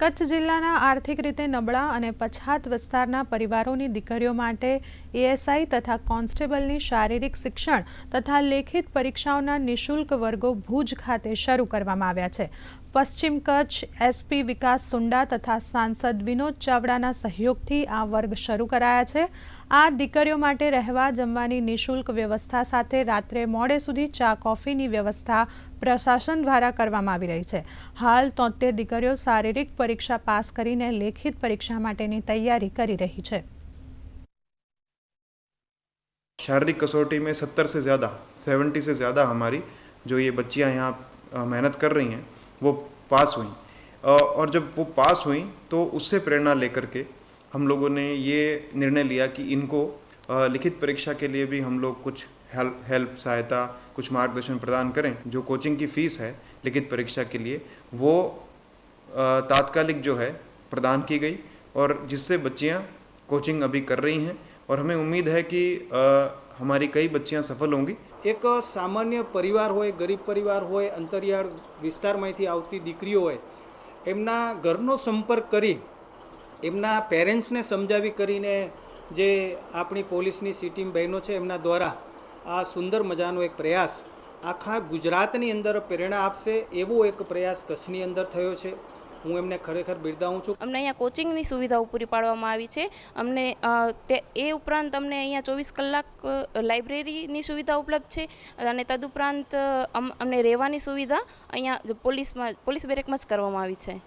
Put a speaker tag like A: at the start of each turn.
A: કચ્છ જિલ્લાના આર્થિક રીતે નબળા અને પછાત વિસ્તારના પરિવારોની દીકરીઓ માટે એએસઆઈ તથા કોન્સ્ટેબલની શારીરિક શિક્ષણ તથા લેખિત પરીક્ષાઓના નિઃશુલ્ક વર્ગો ભુજ ખાતે શરૂ કરવામાં આવ્યા છે. પશ્ચિમ કચ્છ એસપી વિકાસ સુંડા તથા સાંસદ વિનોદ ચાવડાના સહયોગથી આ વર્ગ શરૂ કરાયા છે આ દીકરીઓ માટે રહેવા જમવાની નિઃશુલ્ક વ્યવસ્થા સાથે રાત્રે મોડે સુધી ચા કોફીની વ્યવસ્થા પ્રશાસન દ્વારા કરવામાં આવી રહી છે હાલ તોતેર દીકરીઓ શારીરિક પરીક્ષા પાસ કરીને લેખિત પરીક્ષા માટેની તૈયારી કરી રહી છે
B: शारीरिक कसौटी में सत्तर से ज़्यादा सेवेंटी से ज़्यादा हमारी जो ये बच्चियां यहाँ अ, मेहनत कर रही हैं वो पास हुई। और जब वो पास हुई तो उससे प्रेरणा लेकर के हम लोगों ने ये निर्णय लिया कि इनको लिखित परीक्षा के लिए भी हम लोग कुछ हेल्प हेल्प, सहायता, कुछ मार्गदर्शन प्रदान करें, जो कोचिंग की फ़ीस है लिखित परीक्षा के लिए, वो तात्कालिक जो है प्रदान की गई और जिससे बच्चियाँ कोचिंग अभी कर रही हैं। और हमें उम्मीद है कि हमारी कई बच्चियाँ सफल होंगी।
C: એક સામાન્ય પરિવાર હોય, ગરીબ પરિવાર હોય, અંતરિયાળ વિસ્તારમાંથી આવતી દીકરીઓ હોય, એમના ઘરનો સંપર્ક કરી, એમના પેરેન્ટ્સને સમજાવી કરીને જે આપણી પોલીસની સિટીમ બહેનો છે, એમના દ્વારા આ સુંદર મજાનો એક પ્રયાસ આખા ગુજરાતની અંદર પ્રેરણા આપશે એવો એક પ્રયાસ કચ્છની અંદર થયો છે. હું એમને ખરેખર બિરદાવું છું.
D: અમને અહીંયા કોચિંગની સુવિધાઓ પૂરી પાડવામાં આવી છે. અમને તે, એ ઉપરાંત અમને અહીંયા ચોવીસ કલાક લાઇબ્રેરીની સુવિધા ઉપલબ્ધ છે અને તદુપરાંત અમને રહેવાની સુવિધા અહીંયા પોલીસમાં, પોલીસ બેરેકમાં જ કરવામાં આવી છે.